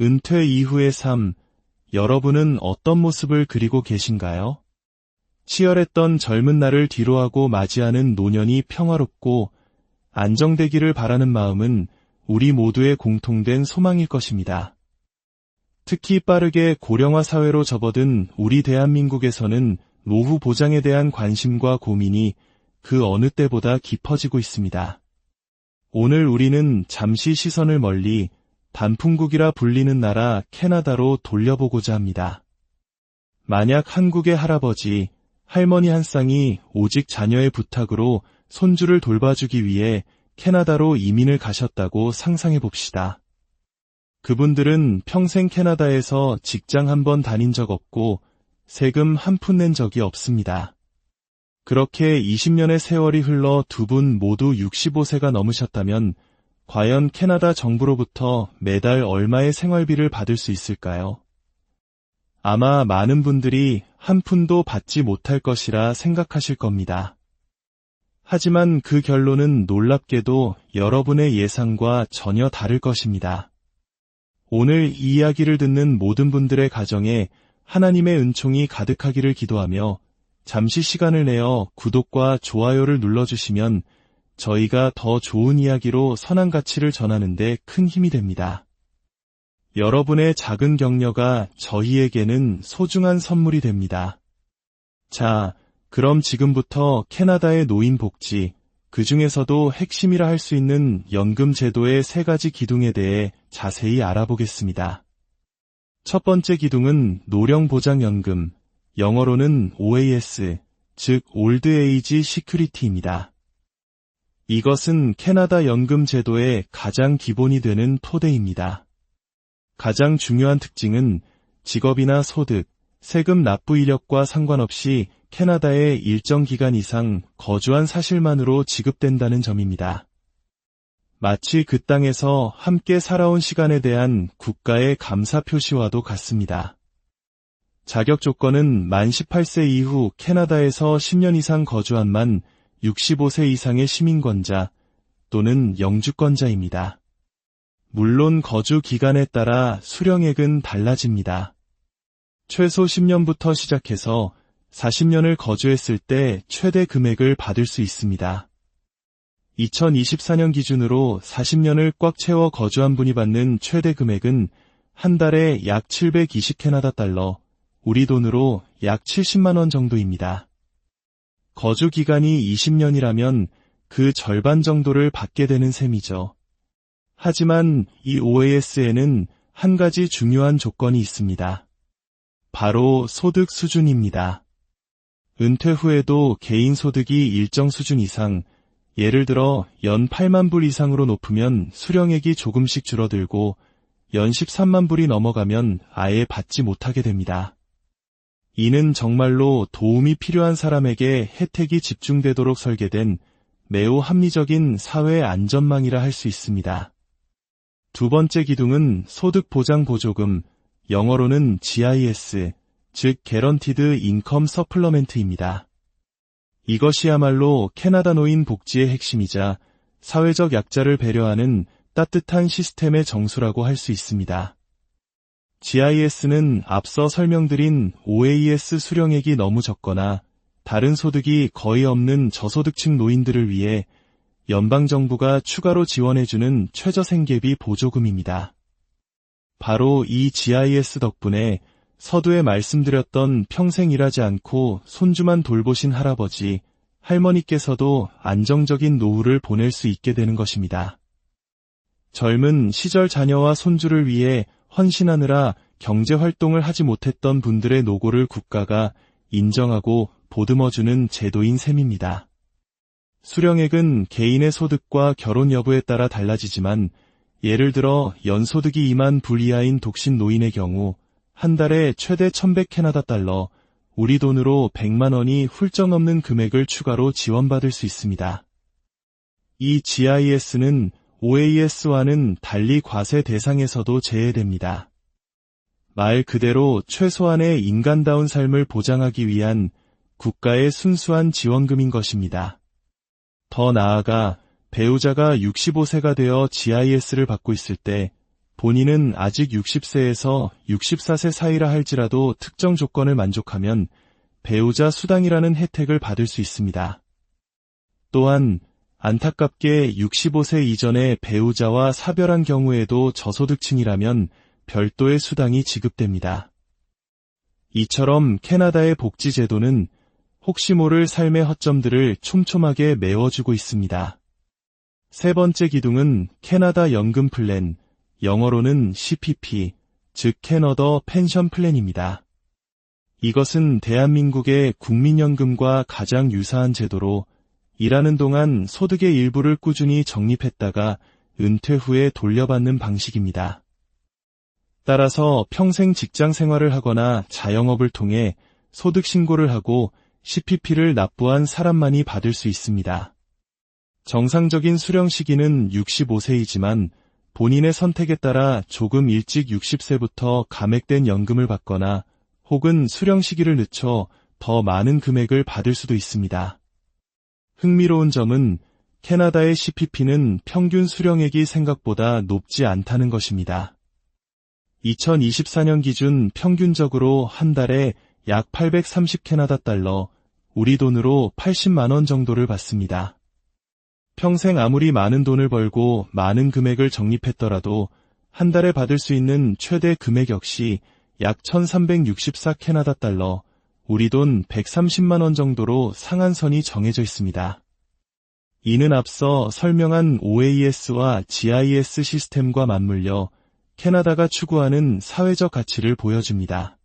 은퇴 이후의 삶, 여러분은 어떤 모습을 그리고 계신가요? 치열했던 젊은 날을 뒤로하고 맞이하는 노년이 평화롭고 안정되기를 바라는 마음은 우리 모두의 공통된 소망일 것입니다. 특히 빠르게 고령화 사회로 접어든 우리 대한민국에서는 노후 보장에 대한 관심과 고민이 그 어느 때보다 깊어지고 있습니다. 오늘 우리는 잠시 시선을 멀리 단풍국이라 불리는 나라 캐나다로 돌려보고자 합니다. 만약 한국의 할아버지, 할머니 한 쌍이 오직 자녀의 부탁으로 손주를 돌봐주기 위해 캐나다로 이민을 가셨다고 상상해 봅시다. 그분들은 평생 캐나다에서 직장 한 번 다닌 적 없고 세금 한 푼 낸 적이 없습니다. 그렇게 20년의 세월이 흘러 두 분 모두 65세가 넘으셨다면 과연 캐나다 정부로부터 매달 얼마의 생활비를 받을 수 있을까요? 아마 많은 분들이 한 푼도 받지 못할 것이라 생각하실 겁니다. 하지만 그 결론은 놀랍게도 여러분의 예상과 전혀 다를 것입니다. 오늘 이 이야기를 듣는 모든 분들의 가정에 하나님의 은총이 가득하기를 기도하며 잠시 시간을 내어 구독과 좋아요를 눌러주시면 저희가 더 좋은 이야기로 선한 가치를 전하는데 큰 힘이 됩니다. 여러분의 작은 격려가 저희에게는 소중한 선물이 됩니다. 자, 그럼 지금부터 캐나다의 노인 복지, 그 중에서도 핵심이라 할 수 있는 연금 제도의 세 가지 기둥에 대해 자세히 알아보겠습니다. 첫 번째 기둥은 노령보장연금, 영어로는 OAS, 즉 올드 에이지 시큐리티입니다. 이것은 캐나다 연금 제도의 가장 기본이 되는 토대입니다. 가장 중요한 특징은 직업이나 소득, 세금 납부 이력과 상관없이 캐나다에 일정 기간 이상 거주한 사실만으로 지급된다는 점입니다. 마치 그 땅에서 함께 살아온 시간에 대한 국가의 감사 표시와도 같습니다. 자격 조건은 만 18세 이후 캐나다에서 10년 이상 거주한 만 65세 이상의 시민권자 또는 영주권자입니다. 물론 거주 기간에 따라 수령액은 달라집니다. 최소 10년부터 시작해서 40년을 거주했을 때 최대 금액을 받을 수 있습니다. 2024년 기준으로 40년을 꽉 채워 거주한 분이 받는 최대 금액은 한 달에 약 720캐나다 달러, 우리 돈으로 약 70만원 정도입니다. 거주 기간이 20년이라면 그 절반 정도를 받게 되는 셈이죠. 하지만 이 OAS에는 한 가지 중요한 조건이 있습니다. 바로 소득 수준입니다. 은퇴 후에도 개인 소득이 일정 수준 이상, 예를 들어 연 8만 불 이상으로 높으면 수령액이 조금씩 줄어들고 연 13만 불이 넘어가면 아예 받지 못하게 됩니다. 이는 정말로 도움이 필요한 사람에게 혜택이 집중되도록 설계된 매우 합리적인 사회 안전망이라 할 수 있습니다. 두 번째 기둥은 소득보장보조금, 영어로는 GIS, 즉 Guaranteed Income Supplement입니다. 이것이야말로 캐나다 노인 복지의 핵심이자 사회적 약자를 배려하는 따뜻한 시스템의 정수라고 할 수 있습니다. GIS는 앞서 설명드린 OAS 수령액이 너무 적거나 다른 소득이 거의 없는 저소득층 노인들을 위해 연방정부가 추가로 지원해주는 최저생계비 보조금입니다. 바로 이 GIS 덕분에 서두에 말씀드렸던 평생 일하지 않고 손주만 돌보신 할아버지, 할머니께서도 안정적인 노후를 보낼 수 있게 되는 것입니다. 젊은 시절 자녀와 손주를 위해 헌신하느라 경제 활동을 하지 못했던 분들의 노고를 국가가 인정하고 보듬어주는 제도인 셈입니다. 수령액은 개인의 소득과 결혼 여부에 따라 달라지지만 예를 들어 연소득이 2만 불 이하인 독신 노인의 경우 한 달에 최대 1100 캐나다 달러, 우리 돈으로 100만 원이 훌쩍 넘는 금액을 추가로 지원받을 수 있습니다. 이 GIS는 OAS와는 달리 과세 대상에서도 제외됩니다. 말 그대로 최소한의 인간다운 삶을 보장하기 위한 국가의 순수한 지원금인 것입니다. 더 나아가 배우자가 65세가 되어 GIS를 받고 있을 때 본인은 아직 60세에서 64세 사이라 할지라도 특정 조건을 만족하면 배우자 수당이라는 혜택을 받을 수 있습니다. 또한 안타깝게 65세 이전에 배우자와 사별한 경우에도 저소득층이라면 별도의 수당이 지급됩니다. 이처럼 캐나다의 복지 제도는 혹시 모를 삶의 허점들을 촘촘하게 메워주고 있습니다. 세 번째 기둥은 캐나다 연금 플랜, 영어로는 CPP, 즉 캐너더 펜션 플랜입니다. 이것은 대한민국의 국민연금과 가장 유사한 제도로 일하는 동안 소득의 일부를 꾸준히 적립했다가 은퇴 후에 돌려받는 방식입니다. 따라서 평생 직장 생활을 하거나 자영업을 통해 소득 신고를 하고 CPP를 납부한 사람만이 받을 수 있습니다. 정상적인 수령 시기는 65세이지만 본인의 선택에 따라 조금 일찍 60세부터 감액된 연금을 받거나 혹은 수령 시기를 늦춰 더 많은 금액을 받을 수도 있습니다. 흥미로운 점은 캐나다의 CPP는 평균 수령액이 생각보다 높지 않다는 것입니다. 2024년 기준 평균적으로 한 달에 약 830 캐나다 달러, 우리 돈으로 80만 원 정도를 받습니다. 평생 아무리 많은 돈을 벌고 많은 금액을 적립했더라도 한 달에 받을 수 있는 최대 금액 역시 약 1364 캐나다 달러, 우리 돈 130만 원 정도로 상한선이 정해져 있습니다. 이는 앞서 설명한 OAS와 GIS 시스템과 맞물려 캐나다가 추구하는 사회적 가치를 보여줍니다.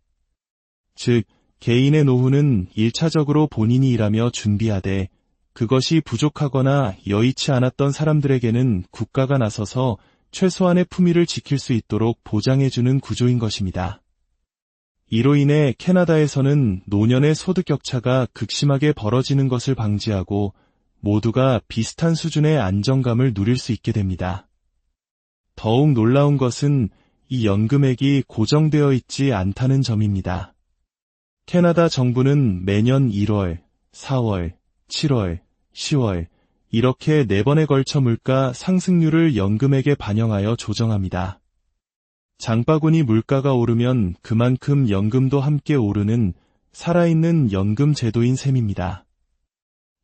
즉, 개인의 노후는 1차적으로 본인이 일하며 준비하되 그것이 부족하거나 여의치 않았던 사람들에게는 국가가 나서서 최소한의 품위를 지킬 수 있도록 보장해주는 구조인 것입니다. 이로 인해 캐나다에서는 노년의 소득 격차가 극심하게 벌어지는 것을 방지하고 모두가 비슷한 수준의 안정감을 누릴 수 있게 됩니다. 더욱 놀라운 것은 이 연금액이 고정되어 있지 않다는 점입니다. 캐나다 정부는 매년 1월, 4월, 7월, 10월 이렇게 네 번에 걸쳐 물가 상승률을 연금액에 반영하여 조정합니다. 장바구니 물가가 오르면 그만큼 연금도 함께 오르는 살아있는 연금 제도인 셈입니다.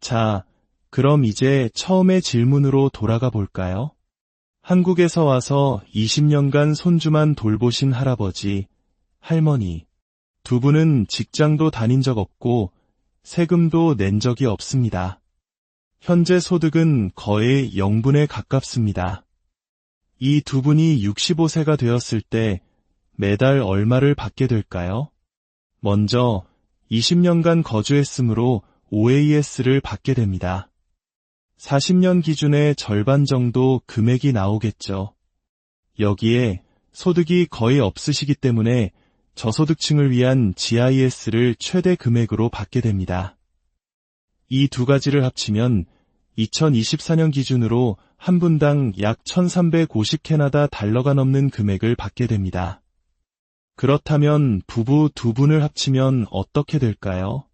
자, 그럼 이제 처음의 질문으로 돌아가 볼까요? 한국에서 와서 20년간 손주만 돌보신 할아버지, 할머니, 두 분은 직장도 다닌 적 없고 세금도 낸 적이 없습니다. 현재 소득은 거의 0분에 가깝습니다. 이 두 분이 65세가 되었을 때 매달 얼마를 받게 될까요? 먼저 20년간 거주했으므로 OAS를 받게 됩니다. 40년 기준의 절반 정도 금액이 나오겠죠. 여기에 소득이 거의 없으시기 때문에 저소득층을 위한 GIS를 최대 금액으로 받게 됩니다. 이 두 가지를 합치면 2024년 기준으로 한 분당 약 1350 캐나다 달러가 넘는 금액을 받게 됩니다. 그렇다면 부부 두 분을 합치면 어떻게 될까요?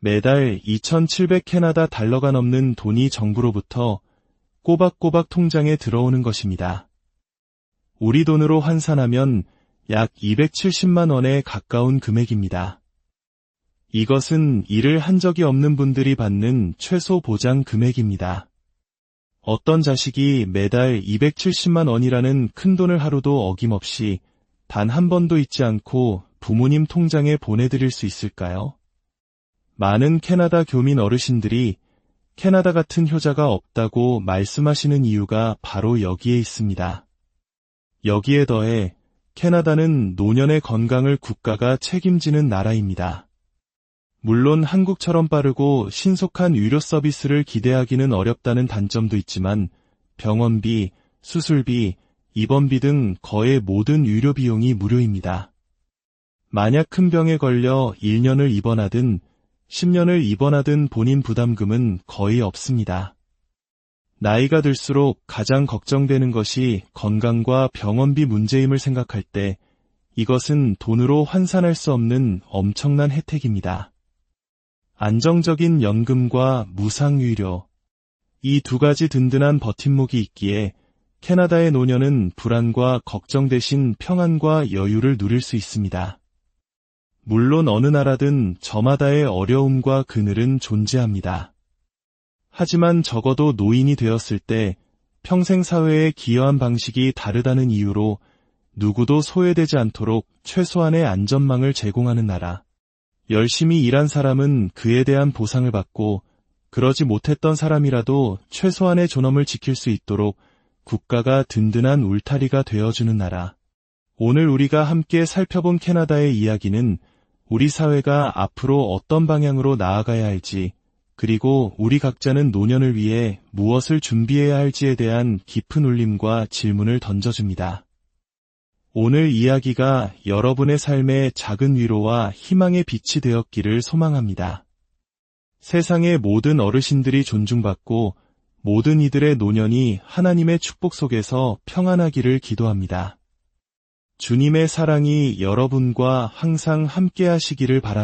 매달 2,700 캐나다 달러가 넘는 돈이 정부로부터 꼬박꼬박 통장에 들어오는 것입니다. 우리 돈으로 환산하면 약 270만 원에 가까운 금액입니다. 이것은 일을 한 적이 없는 분들이 받는 최소 보장 금액입니다. 어떤 자식이 매달 270만 원이라는 큰 돈을 하루도 어김없이 단 한 번도 잊지 않고 부모님 통장에 보내드릴 수 있을까요? 많은 캐나다 교민 어르신들이 캐나다 같은 효자가 없다고 말씀하시는 이유가 바로 여기에 있습니다. 여기에 더해 캐나다는 노년의 건강을 국가가 책임지는 나라입니다. 물론 한국처럼 빠르고 신속한 의료 서비스를 기대하기는 어렵다는 단점도 있지만 병원비, 수술비, 입원비 등 거의 모든 의료 비용이 무료입니다. 만약 큰 병에 걸려 1년을 입원하든 10년을 입원하든 본인 부담금은 거의 없습니다. 나이가 들수록 가장 걱정되는 것이 건강과 병원비 문제임을 생각할 때 이것은 돈으로 환산할 수 없는 엄청난 혜택입니다. 안정적인 연금과 무상의료, 이 두 가지 든든한 버팀목이 있기에 캐나다의 노년은 불안과 걱정 대신 평안과 여유를 누릴 수 있습니다. 물론 어느 나라든 저마다의 어려움과 그늘은 존재합니다. 하지만 적어도 노인이 되었을 때 평생 사회에 기여한 방식이 다르다는 이유로 누구도 소외되지 않도록 최소한의 안전망을 제공하는 나라. 열심히 일한 사람은 그에 대한 보상을 받고 그러지 못했던 사람이라도 최소한의 존엄을 지킬 수 있도록 국가가 든든한 울타리가 되어주는 나라. 오늘 우리가 함께 살펴본 캐나다의 이야기는 우리 사회가 앞으로 어떤 방향으로 나아가야 할지, 그리고 우리 각자는 노년을 위해 무엇을 준비해야 할지에 대한 깊은 울림과 질문을 던져줍니다. 오늘 이야기가 여러분의 삶에 작은 위로와 희망의 빛이 되었기를 소망합니다. 세상의 모든 어르신들이 존중받고 모든 이들의 노년이 하나님의 축복 속에서 평안하기를 기도합니다. 주님의 사랑이 여러분과 항상 함께 하시기를 바랍니다.